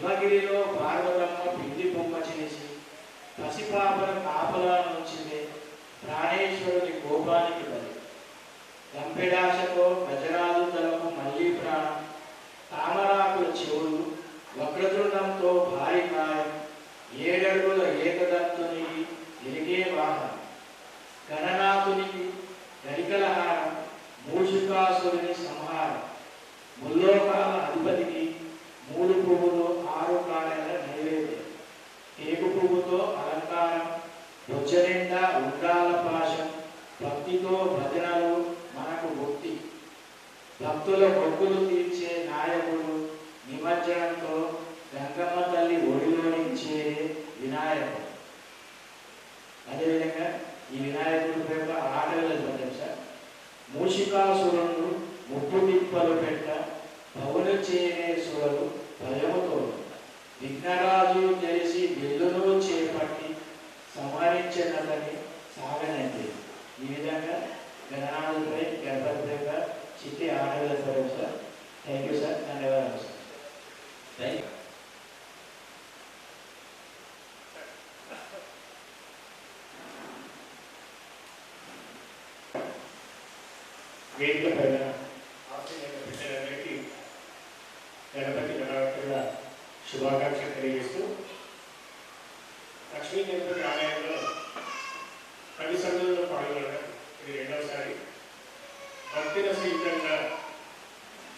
శివగిరిలో భాగవతమ్మ పిండి బొమ్మ చేసి పసిపాపల కాపలా నుంచితే ప్రాణేశ్వరుని కోపానికి బలి. గంపెడాశతో గజరాజు తలకు మళ్ళీ ప్రాణం. తామరాకుల చెవులు వక్రతుండంతో భారీ కాయం. ఏడడుగుల ఏకదంతునికి ఎలిగే వాహనం. గణనాథునికి గరికల హారం మూషికాసురుని సంహారం. ముల్లోకాల అధిపతికి మూడు పువ్వులు టేకు అలంకారం బొజ్జనిండా ఉండాల పాశం భక్తితో భజనలు మనకు భక్తి భక్తుల మొక్కులు తీర్చే నాయకుడు నిమజ్జనంతో గంగమ్మ తల్లి ఒడిలోనించే వినాయకుడు. అదేవిధంగా ఈ వినాయకుడి పేరు ఆటల పద్యం సార్ మూషికాసురుడు ముప్పు తిప్పలు పెట్ట పౌన సురలు భయముతో విఘ్నరాజు తెలిసి బిల్లును చేపట్టి సంహరించినతని సాగనంది. ఈ విధంగా గణనాథులపై గణపతిపై చిట్టి ఆటల పద్యం సార్. థ్యాంక్ యూ సార్ ధన్యవాదాలు సార్ థ్యాంక్ యూ వేదిక పైన. ఆశీర్వాద పెట్టడానికి గణపతి గణపతుల శుభాకాంక్షలు తెలియజేస్తూ లక్ష్మీ గణపతి ఆలయంలో కవి సంఘంలో పాల్గొనడం ఇది రెండవసారి. భక్తి రసయుతంగా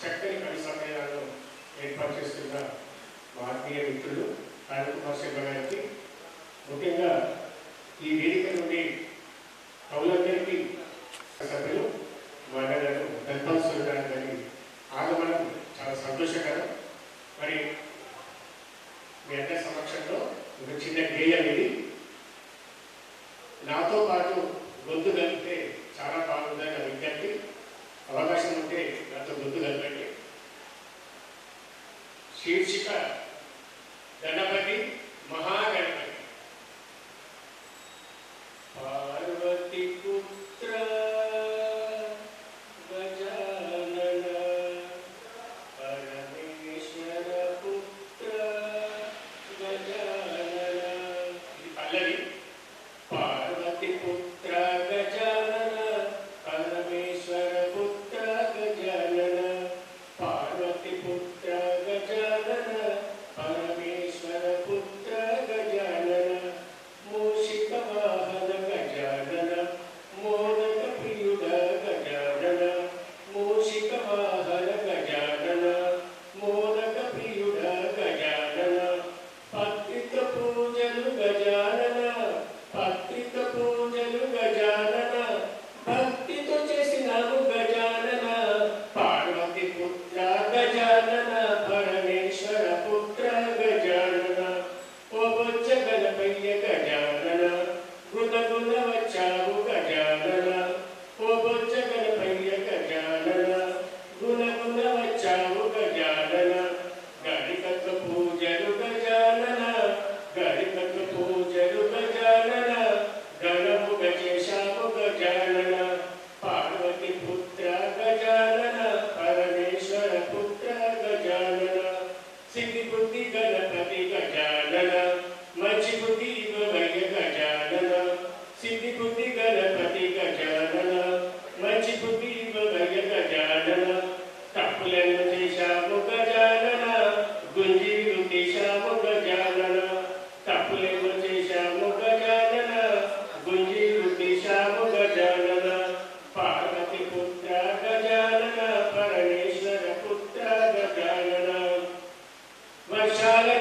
చక్కని కవి సమయాలను ఏర్పాటు చేస్తున్న మా ఆత్మీయ మిత్రులు కార్యకుమార్ శర్మ గారికి. ముఖ్యంగా ఈ వేదిక నుండి కవులందరికీ సభ్యులు వాళ్ళను దర్పాల్సిన గారి ఆగమనం చాలా సంతోషకరం. మరి మీ అందరి సమక్షంలో ఒక చిన్న గేయం ఇది. నాతో పాటు గొంతు కలిపితే చాలా బాగుందని నా విజ్ఞప్తి. అవకాశం ఉంటే నాతో గొంతు కలపండి. శీర్షిక గణపతి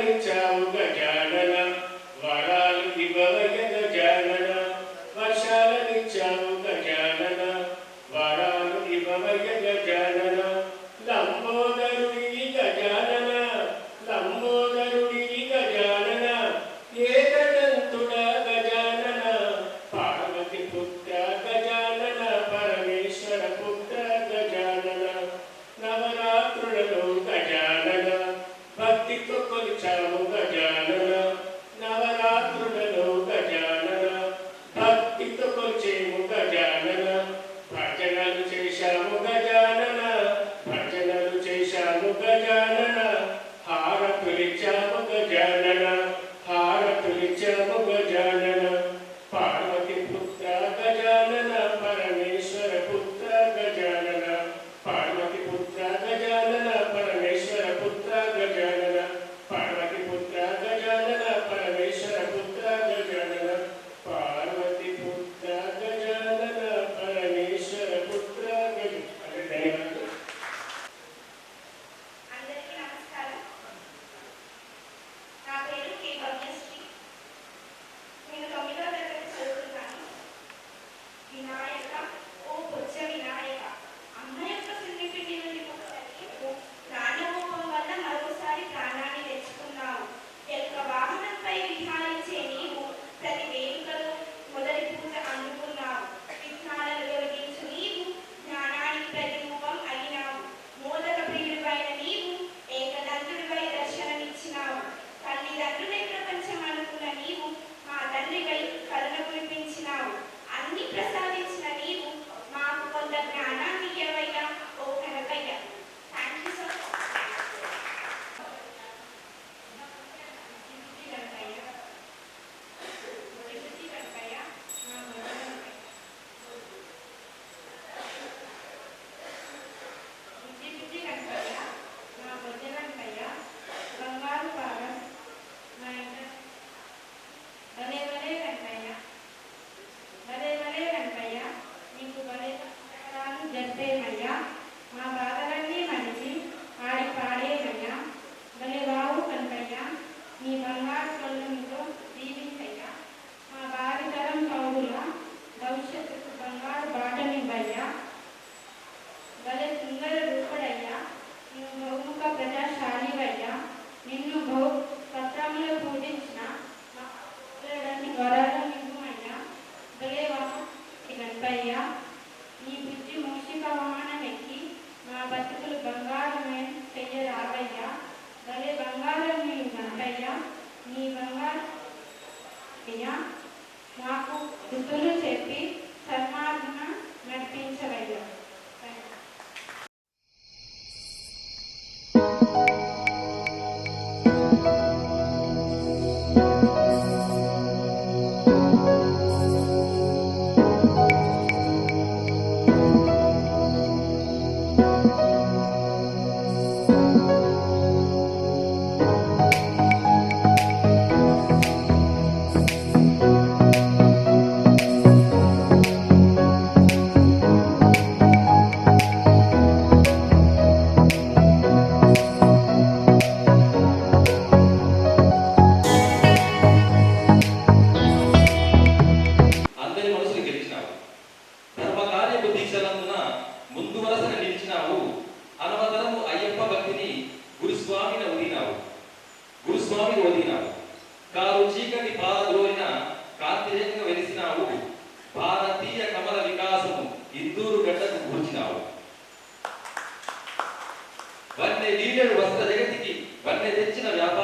వర్షాలనిచ్చావు 哎这几个两个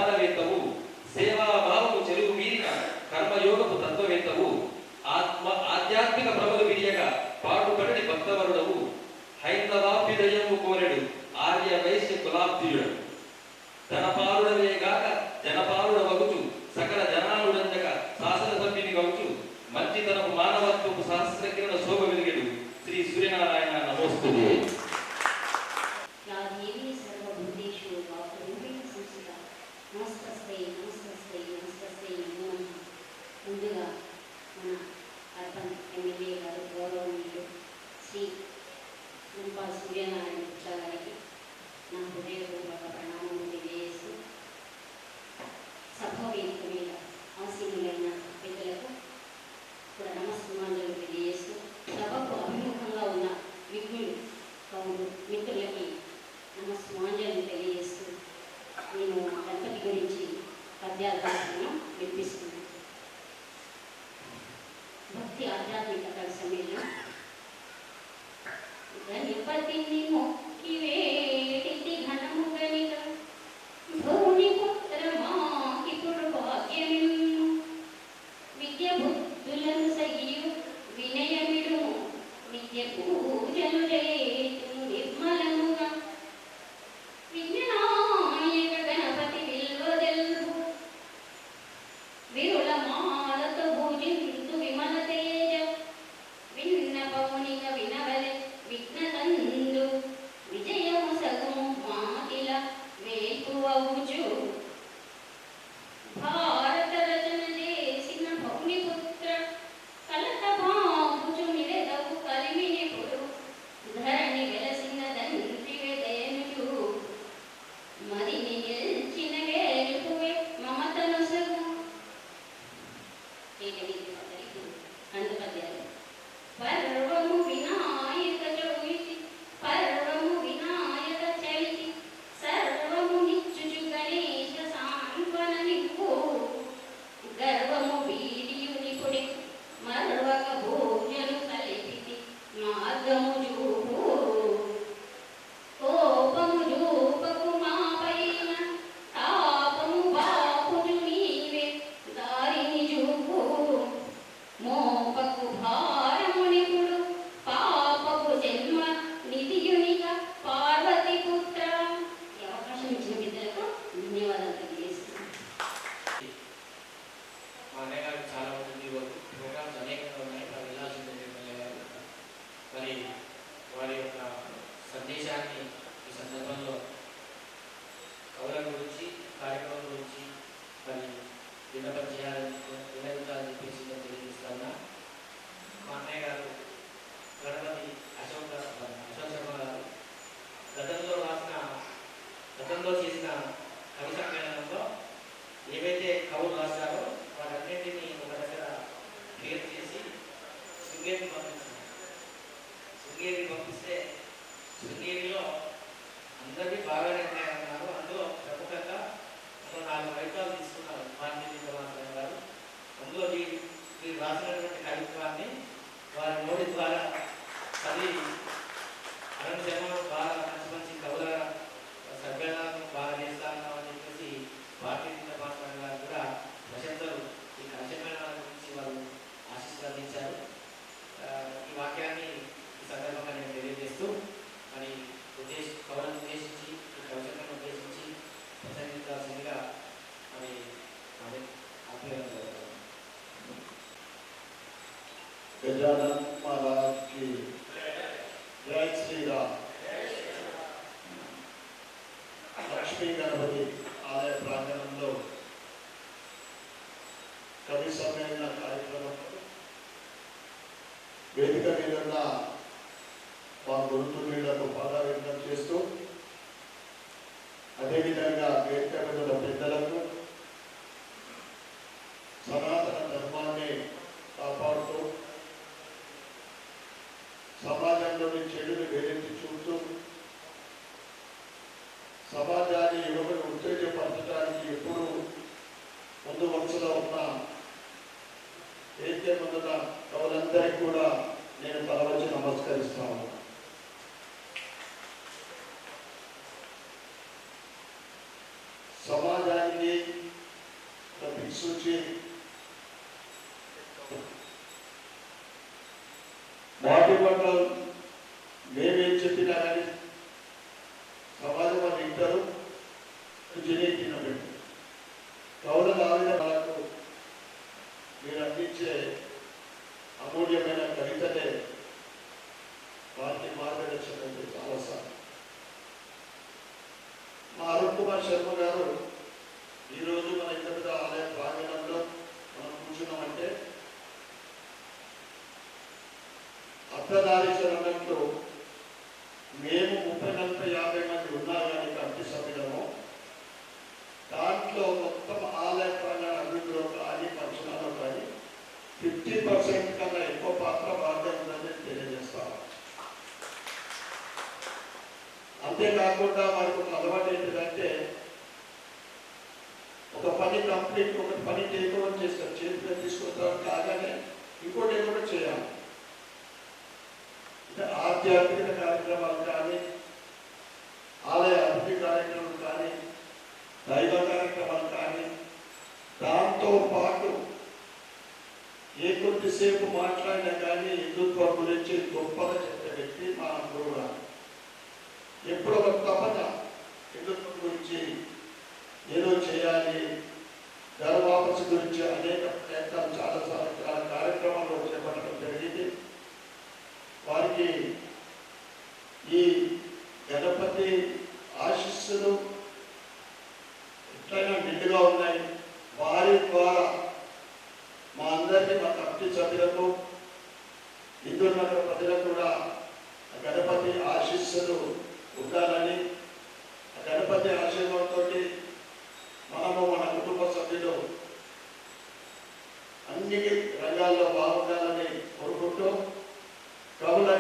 Gracias. समाज आएँगे तभी सोचे da ఎంతసేపు మాట్లాడినా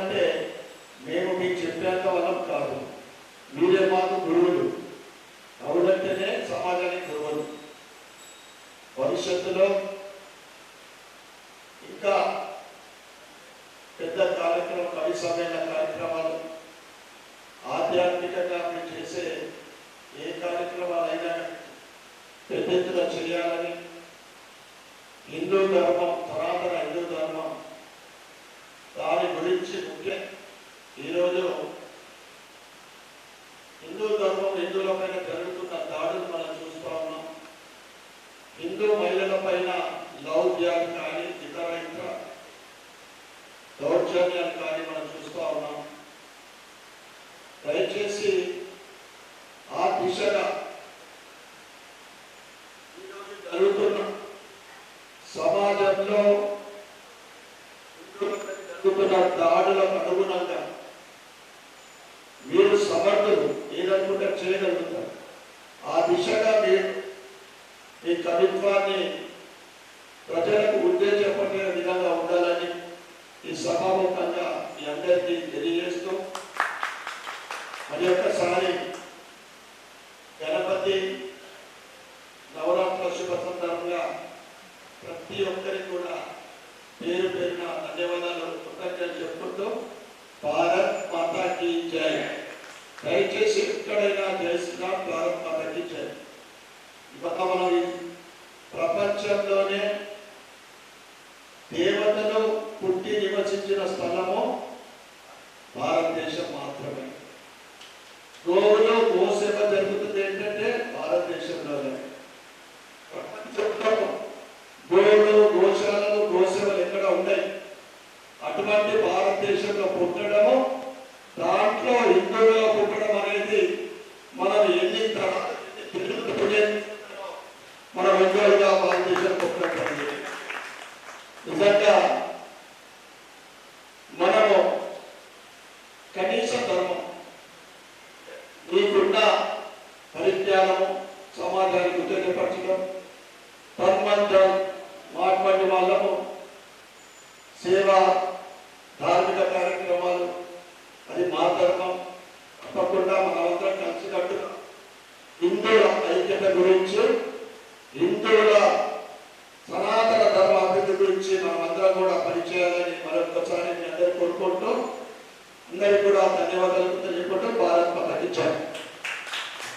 అంటే మేము మీకు చెప్పేంత వాళ్ళం కాదు. మీరే మాకు గురువులు. అవునంటేనే సమాజానికి గురువులు. భవిష్యత్తులో ఇంకా పెద్ద కార్యక్రమం కవి కార్యక్రమాలు ఆధ్యాత్మికంగా మీరు చేసే ఏ కార్యక్రమాలైనా పెద్ద ఎత్తున చేయాలని హిందూ ధర్మం ప్రతి ఒక్కరికి కూడా పేరు పేరున ధన్యవాదాలు కృతజ్ఞతలు చెప్పుకుంటూ భారత్ మాతాకి జై. దయచేసి ఎక్కడైనా చేసినా భారత్ మాతాకి జై. ఇవాళ మనం ప్రపంచంలోనే దేవతలు పుట్టి నివసించిన స్థలము భారతదేశం మాత్రమే. గోవులు గోసే గోవులు గోశాలలు గోసేవలు ఎక్కడ ఉన్నాయి అటువంటి భారతదేశంలో పుట్టడము దాంట్లో హిందువులు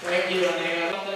Thank you, Anega.